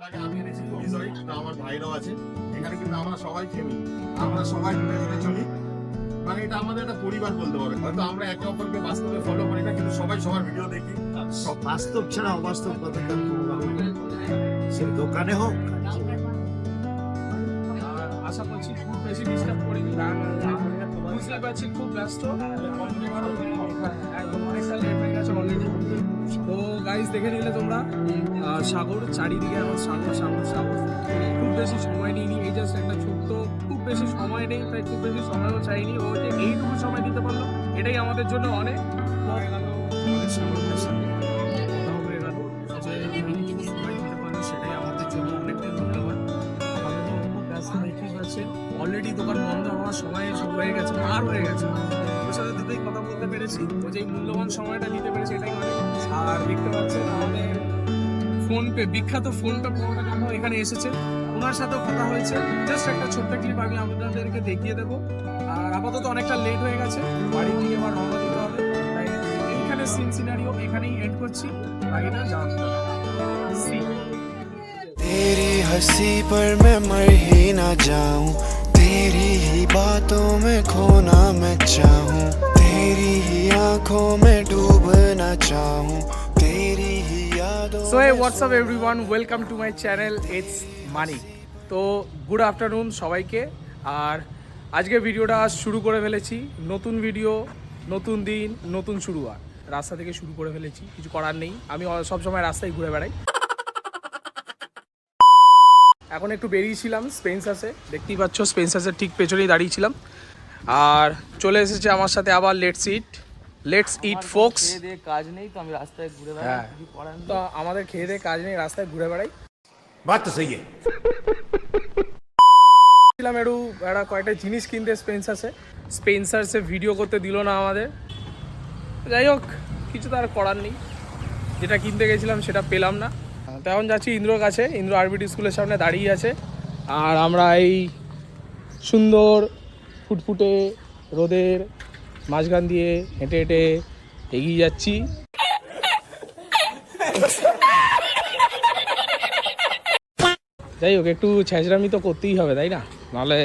আগে আমি এনেছি পুলিশ হয় আমার ভাইরাও আছে এখানে কিন্তু আমরা সবাই ফ্যামিলি আমরা সবাই মিলে মিলে চলি মানে এটা আমাদের একটা পরিবার বলতে পারে হয়তো আমরা একে অপরকে বাস্তবে ফলো করি না কিন্তু সবাই সবার ভিডিও দেখি সব বাস্তব ছাড়া অবাস্তব সে দোকানে হোক আর আশা করছি খুব বেশি ডিস্টার্ব করিনি বুঝতে পারছি খুব ব্যস্ত অনেকটা লেট হয়ে গেছে অলরেডি তো গাইজ দেখে নিলে তোমরা সাগর চারিদিকে আমার সাগর সাগর সাগর। খুব বেশি সময় নিইনি, এই জাস্ট একটা ছোট্ট, খুব বেশি সময় নেই, তাই খুব বেশি সময়ও চাইনি। ও যে এইটুকু সময় দিতে পারল, এটাই আমাদের জন্য অনেক। হয়ে গেল আমাদের অলরেডি দোকান বন্ধ হওয়ার সময় হয়ে গেছে, পার হয়ে গেছে। ওর সাথে দুটোই কথা বলতে পেরেছি, ও যে মূল্যবান সময়টা দিতে পেরেছি, এটাই অনেক। আর দেখতে পাচ্ছেন আমাদের ফোন পে বিখ্যাত ফোন পে প্রোডাক্ট আমরা এখানে এসেছে ওনার সাথেও কথা হয়েছে জাস্ট একটা ছোট্ট ক্লিপ আমি আপনাদেরকে দেখিয়ে দেবো আর আপাতত অনেকটা লেট হয়ে গেছে বাড়ি থেকে আবার রওনা দিতে হবে তাই এইখানে সিন সিনারিও এখানেই এন্ড করছি বাকিটা যাওয়া সি तेरी हंसी पर मैं मर ही ना जाऊं तेरी ही बातों में खोना मैं चाहूं तेरी ही आंखों में डूबना चाहूं तेरी ही यादों সো এই में WhatsApp everyone welcome to my channel it's Moni তো গুড আফটারনুন সবাইকে আর আজকে ভিডিওটা শুরু করে ফেলেছি নতুন ভিডিও নতুন দিন নতুন শুরুয়াত রাস্তা থেকে শুরু করে ফেলেছি কিছু করার নেই আমি সবসময় রাস্তায় ঘুরে বেড়াই এখন একটু বেরিয়েছিলাম স্পেন্সাসে দেখতেই পাচ্ছ স্পেন্সাসের ঠিক পেছনেই দাঁড়িয়েছিলাম আর চলে এসেছে আমার সাথে আবার let's eat let's eat folks কাজ নেই তো আমি রাস্তায় ঘুরে বেড়াই। হ্যাঁ। তো আমাদের খেয়ে দিয়ে কাজ নেই রাস্তায় ঘুরে বেড়াই। বাত তো সহি ছিলাম একটু একটা কয়েকটা জিনিস কিনতে স্পেন্সার্সে স্পেন্সার্সে ভিডিও করতে দিল না আমাদের। যাই হোক কিছু তো আর করার নেই। যেটা কিনতে গেছিলাম সেটা পেলাম না। তো এখন যাচ্ছি ইন্দ্রর কাছে। ইন্দ্র আরবিটি স্কুলের সামনে দাঁড়িয়ে আছে। আর আমরা এই সুন্দর ফুটফুটে রোদের মাঝখান দিয়ে হেঁটে হেঁটে এগিয়ে যাচ্ছি। যাই হোক, একটু ছ্যাঁচড়ামি তো করতেই হবে, তাই না? নাহলে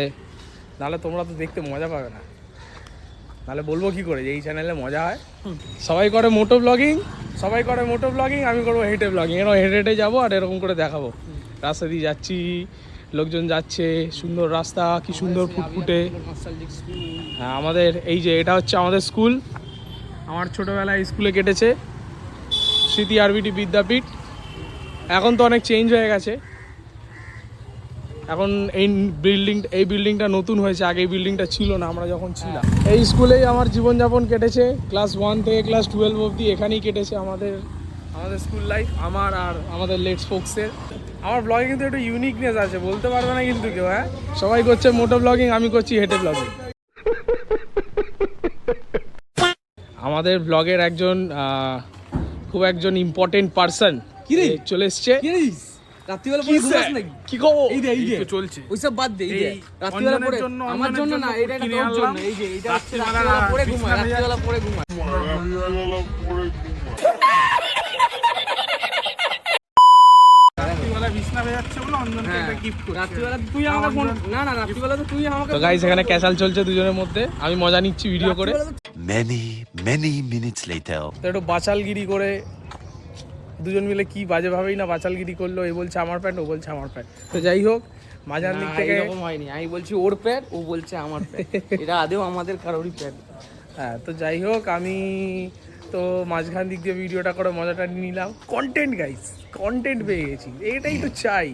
নাহলে তোমরা তো দেখতে মজা পাবে না। নাহলে বলব কি করে যে এই চ্যানেলে মজা হয়। সবাই করে মোটো ব্লগিং সবাই করে মোটো ব্লগিং আমি করব হেঁটে ব্লগিং এরকম হেঁটে হেঁটে যাব আর এরকম করে দেখাবো। রাস্তা দিয়ে যাচ্ছি লোকজন যাচ্ছে সুন্দর রাস্তা কি সুন্দর ফুটফুটে। হ্যাঁ আমাদের এই যে এটা হচ্ছে আমাদের স্কুল। আমার ছোটোবেলায় স্কুলে কেটেছে স্মৃতি আরবিটি বিদ্যাপীঠ। এখন তো অনেক চেঞ্জ হয়ে গেছে। এখন এই বিল্ডিং এই বিল্ডিংটা নতুন হয়েছে আগে এই বিল্ডিংটা ছিল না আমরা যখন ছিলাম। এই স্কুলেই আমার জীবনযাপন কেটেছে। ক্লাস ওয়ান থেকে ক্লাস টুয়েলভ অবধি এখানেই কেটেছে আমাদের আমাদের স্কুল লাইফ আমার আর আমাদের লেটস ফোক্সের আমার ব্লগে কিন্তু একটু ইউনিকনেস আছে বলতে পারবে না কিন্তু কেউ হ্যাঁ? সবাই করছে মোটো ব্লগিং আমি করছি হেঁটে ব্লগিং আমাদের ব্লগের একজন খুব একজন ইম্পর্টেন্ট পার্সন কিরে? চলে এসছে। কি জানিস রাত্রিবেলা কি পরে ঘুমাস? নাকি? কি খবর? এই দে, এই দে। তো চলছে। ওইসব বাদ দে এই দে। রাত্রিবেলা পরে আমার জন্য না এটা একটা তোর জন্য। এই যে এটা হচ্ছে রাত্রিবেলা পরে ঘুমায় বিছানায় রাত্রিবেলা পরে ঘুমায়। রাত্রিবেলা বিছনা হয়ে যাচ্ছে বলে অঞ্জনকে। একটা গিফট করছে। রাত্রিবেলা তুই আমাকে ফোন না না রাত্রিবেলা তো তুই আমাকে তো গাইস এখানে ক্যাসাল চলছে দুজনের মধ্যে। আমি মজা নিচ্ছি ভিডিও করে। তো- একটু বাচালগিরি করে দুজন মিলে কি বাজে ভাবেই না বাচালগিরি করল এ বলছে আমার প্যান্ট ও বলছে আমার প্যান্ট তো যাই হোক মাঝার দিক থেকে এরকম হয়নি। আমি বলছি ওর প্যাড ও বলছে আমার প্যাড এটা আদেও আমাদের কারোরই প্যাড হ্যাঁ তো যাই হোক আমি তো মাঝখান দিক দিয়ে ভিডিওটা করে মজাটা নিয়ে নিলাম। কন্টেন্ট গাইস কন্টেন্ট পেয়ে গেছি। এটাই তো চাই।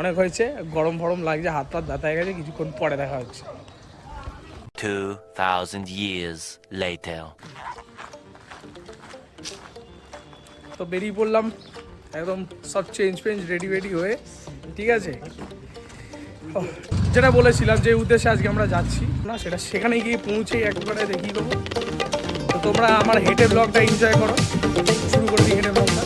অনেক হয়েছে গরম ফরম লাগছে হাত পাত ব্যথা হয়ে গেছে কিছুক্ষণ পরে দেখা হচ্ছে। 2000 years later. তো বেরিয়ে পড়লাম একদম সব চেঞ্জ ফেঞ্জ রেডি রেডি হয়ে ঠিক আছে? যেটা বলেছিলাম যে উদ্দেশ্যে আজকে আমরা যাচ্ছি, না, সেটা সেখানে গিয়ে পৌঁছে একবারে দেখিয়ে দেবো। তো তোমরা আমার হেঁটে ব্লগটা এনজয় করো। শুরু করে দিই হেঁটে ব্লগটা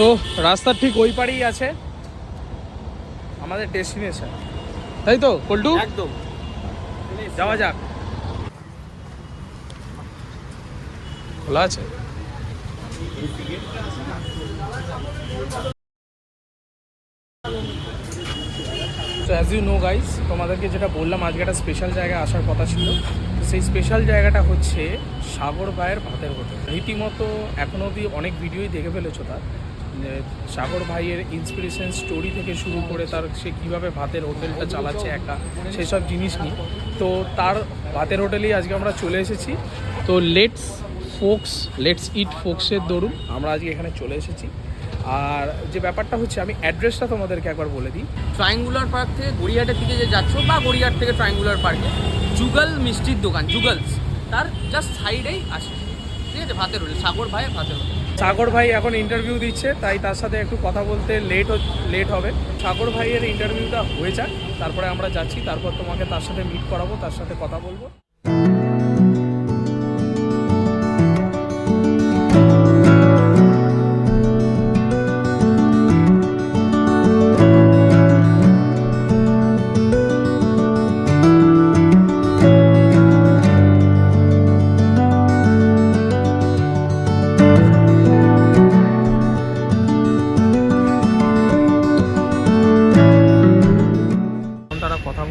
তো রাস্তার ঠিক ওই পারেই আছে। আমাদের ডেস্টিনেশন তাই তো পল্টু? একদম। যাওয়া যাক। খোলা আছে? তো অ্যাজ ইউ নো গাইস তোমাদেরকে যেটা বললাম আজকে একটা স্পেশাল জায়গায় আসার কথা ছিল। তো সেই স্পেশাল জায়গাটা হচ্ছে সাগর ভাইয়ের ভাতের হোটেল। রীতিমতো এখনও অবধি অনেক ভিডিওই দেখে ফেলেছো তার। সাগর ভাইয়ের ইন্সপিরেশন স্টোরি থেকে শুরু করে তার সে কীভাবে ভাতের হোটেলটা চালাচ্ছে একা, সেসব জিনিস নিয়ে। তো তার ভাতের হোটেলেই আজকে আমরা চলে এসেছি। তো লেটস ফোক্স লেটস ইট ফোক্সের দরুন, আমরা আজকে এখানে চলে এসেছি। আর যে ব্যাপারটা হচ্ছে, আমি অ্যাড্রেসটা তোমাদেরকে একবার বলে দিই। ট্রায়াঙ্গুলার পার্ক থেকে গড়িয়াহাটের দিকে যে যাচ্ছ বা গড়িয়াহাট থেকে ট্রায়াঙ্গুলার পার্কে যুগল মিষ্টির দোকান, যুগলস, তার জাস্ট সাইডেই আসে। ঠিক আছে? ভাতের হোটেল, সাগর ভাইয়ের ভাতের হোটেল। সাগর ভাই এখন ইন্টারভিউ দিচ্ছে, তাই তার সাথে একটু কথা বলতে লেট লেট হবে। সাগর ভাইয়ের ইন্টারভিউটা হয়ে যাক তারপরে আমরা যাচ্ছি, তারপর তোমাকে তার সাথে মিট করাবো, তার সাথে কথা বলব।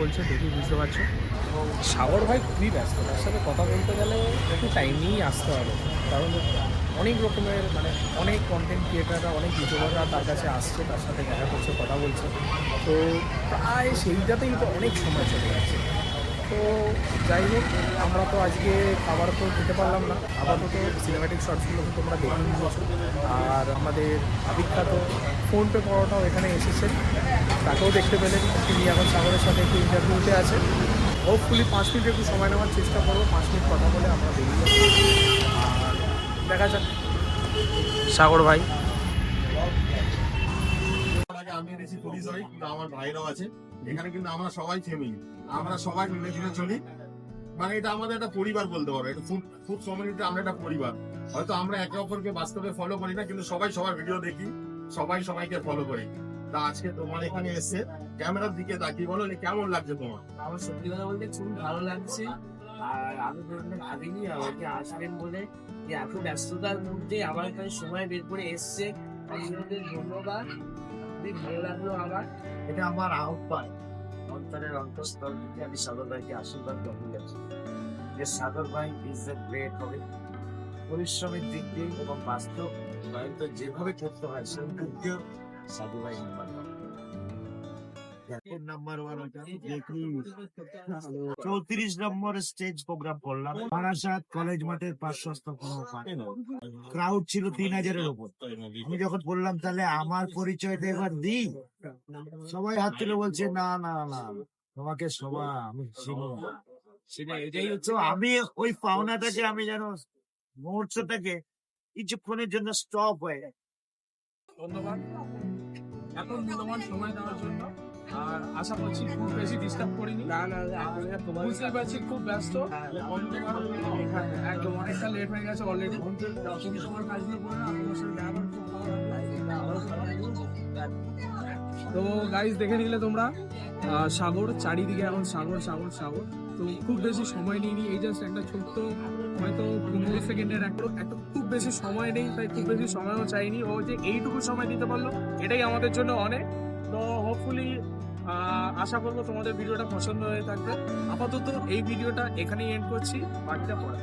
বলছে দেখি বুঝতে পারছ। এবং সাগর ভাই খুবই ব্যস্ত, তার সাথে কথা বলতে গেলে একটু টাইমেই আসতে হবে। কারণ অনেক রকমের মানে অনেক কন্টেন্ট ক্রিয়েটাররা অনেক ইউটিউবাররা তার কাছে আসছে, তার সাথে দেখা করছে, কথা বলছে। তো প্রায় সেইটাতেই তো অনেক সময় চলে যাচ্ছে। যাই হোক, আমরা তো আজকে খাবার তো খেতে পারলাম না। আপাতত সিনেম্যাটিক শর্টসগুলো তোমরা দেখে নিয়েছো। আর আমাদের বিখ্যাত ফোনপে পরোটাও এখানে এসেছেন তাকেও দেখতে পেলেন তিনি এখন সাগরের সাথে একটু ইন্টারভিউতে আছেন হোপফুলি পাঁচ মিনিট একটু সময় নেওয়ার চেষ্টা করব। পাঁচ মিনিট কথা বলে আমরা বেরিয়ে আর দেখা যাক। সাগর ভাই। আমি এনেছি পুলিশ হয় কিন্তু আমার ভাইরাও আছে। এখানে কিন্তু আমরা সবাই ফ্যামিলি আমরা সবাই মিলে ঝুলে চলি। মানে এটা আমাদের একটা পরিবার বলতে পারো এটা ফুড ফুড কমিউনিটি আমরা একটা পরিবার। হয়তো আমরা একে অপরকে বাস্তবে ফলো করি না কিন্তু সবাই সবার ভিডিও দেখি সবাই সবাইকে ফলো করি। তা আজকে তোমার এখানে এসে ক্যামেরার দিকে তাকিয়ে বলো কেমন লাগছে তোমার? আমার সত্যি কথা বলতে খুব ভালো লাগছে। আর আমি কোনোদিন ভাবিনি আমাকে আসবেন বলে যে এত ব্যস্ততার মধ্যে আমার এখানে সময় বের করে এসছে। ধন্যবাদ। খুবই ভালো লাগল আমার। এটা আমার আহ্বান। অন্তরের অন্তঃস্তর থেকে আমি সাগর ভাইকে আশীর্বাদ করছি। যে সাগর ভাই ইজ এ গ্রেট হবে পরিশ্রমের দিক দিয়ে এবং বাস্তব যেভাবে করতে হয়, সেই দিক দিয়েও সাগর ভাই নাম্বার নাম্বার ওয়ান ওটা চৌত্রিশ নম্বর স্টেজ প্রোগ্রাম করলাম। বারাসাত কলেজ মাঠের পার্শ্বস্থ ক্রাউড ছিল তিন হাজারের উপর আমি যখন বললাম তাহলে আমার পরিচয়টা এবার দিই? সবাই হাত তুলে বলছে না না না তোমাকে সবাই আমি চিনি আমি ওই পাওনাটাকে আমি যেন মুহূর্তটাকে কিছুক্ষণের জন্য স্টপ হয়ে যায়। ধন্যবাদ। এত মূল্যবান সময় দেওয়ার জন্য। আর আশা করছি খুব বেশি ডিস্টার্ব করিনি। না না বুঝতেই পারছি খুব ব্যস্ত। একদম অনেকটা লেট হয়ে গেছে অলরেডি তোমার কাজগুলো করে আপনার সাথে। তো গাইজ দেখে নিলে তোমরা সাগর চারিদিকে এখন সাগর সাগর সাগর। তো খুব বেশি সময় নিইনি এই জাস্ট একটা ছোট্ট হয়তো পনেরো সেকেন্ডের একটা একটা খুব বেশি সময় নেই তাই খুব বেশি সময়ও চাইনি। ও যে এইটুকু সময় দিতে পারল এটাই আমাদের জন্য অনেক। তো হোপফুলি আশা করব তোমাদের ভিডিওটা পছন্দ হয়ে থাকবে। আপাতত এই ভিডিওটা এখানেই এন্ড করছি। বাকিটা পরে।